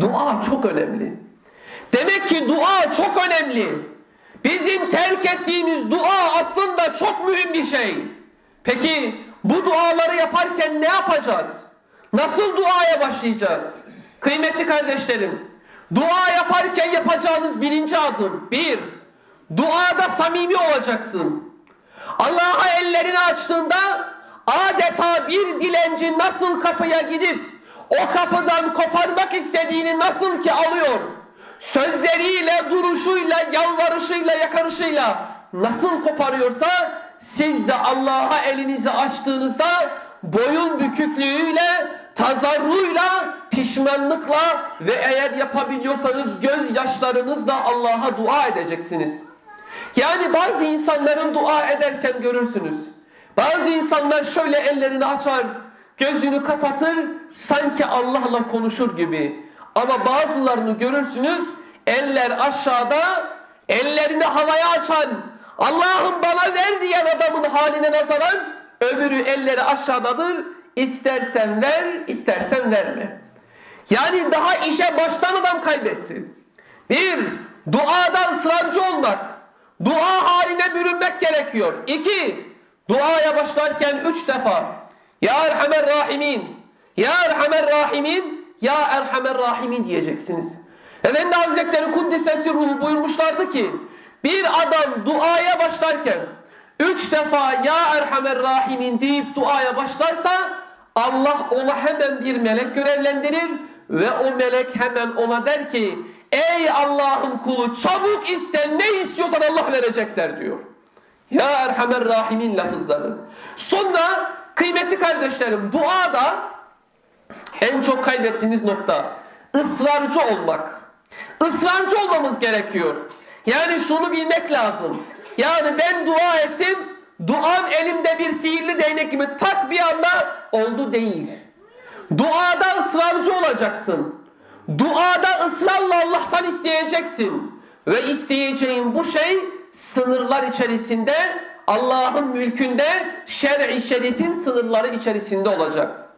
Dua çok önemli. Demek ki dua çok önemli. Bizim terk ettiğimiz dua aslında çok mühim bir şey. Peki bu duaları yaparken ne yapacağız? Nasıl duaya başlayacağız? Kıymetli kardeşlerim, dua yaparken yapacağınız birinci adım. Bir, duada samimi olacaksın. Allah'a ellerini açtığında adeta bir dilenci nasıl kapıya gidip o kapıdan koparmak istediğini nasıl ki alıyor. Sözleriyle, duruşuyla, yalvarışıyla, yakarışıyla nasıl koparıyorsa siz de Allah'a elinizi açtığınızda boyun büküklüğüyle, tazarruyla, pişmanlıkla ve eğer yapabiliyorsanız gözyaşlarınızla Allah'a dua edeceksiniz. Yani bazı insanların dua ederken görürsünüz. Bazı insanlar şöyle ellerini açar, gözünü kapatır, sanki Allah'la konuşur gibi. Ama bazılarını görürsünüz, eller aşağıda, ellerini havaya açan, Allah'ım bana ver diyen adamın haline nazaran, öbürü elleri aşağıdadır, istersen ver, istersen verme. Yani daha işe baştan adam kaybetti. Bir, duada ısrarcı olmak. Dua haline bürünmek gerekiyor. İki, duaya başlarken üç defa. Ya Erhamer Rahimin, Ya Erhamer Rahimin, Ya Erhamer Rahimin diyeceksiniz. Efendi Hazretleri Kuddisesi ruhu buyurmuşlardı ki, bir adam duaya başlarken üç defa Ya Erhamer Rahimin deyip duaya başlarsa, Allah ona hemen bir melek görevlendirir ve o melek hemen ona der ki Ey Allah'ın kulu çabuk iste ne istiyorsan Allah verecekler diyor. Ya Erhamer Rahimin lafızları. Sonra kıymetli kardeşlerim duada en çok kaybettiğimiz nokta ısrarcı olmak. Israrcı olmamız gerekiyor. Yani şunu bilmek lazım. Yani ben dua ettim, duam elimde bir sihirli değnek gibi tak bir anda oldu değil. Duada ısrarcı olacaksın. Duada ısrarla Allah'tan isteyeceksin. Ve isteyeceğin bu şey sınırlar içerisinde, Allah'ın mülkünde, şer-i şerifin sınırları içerisinde olacak.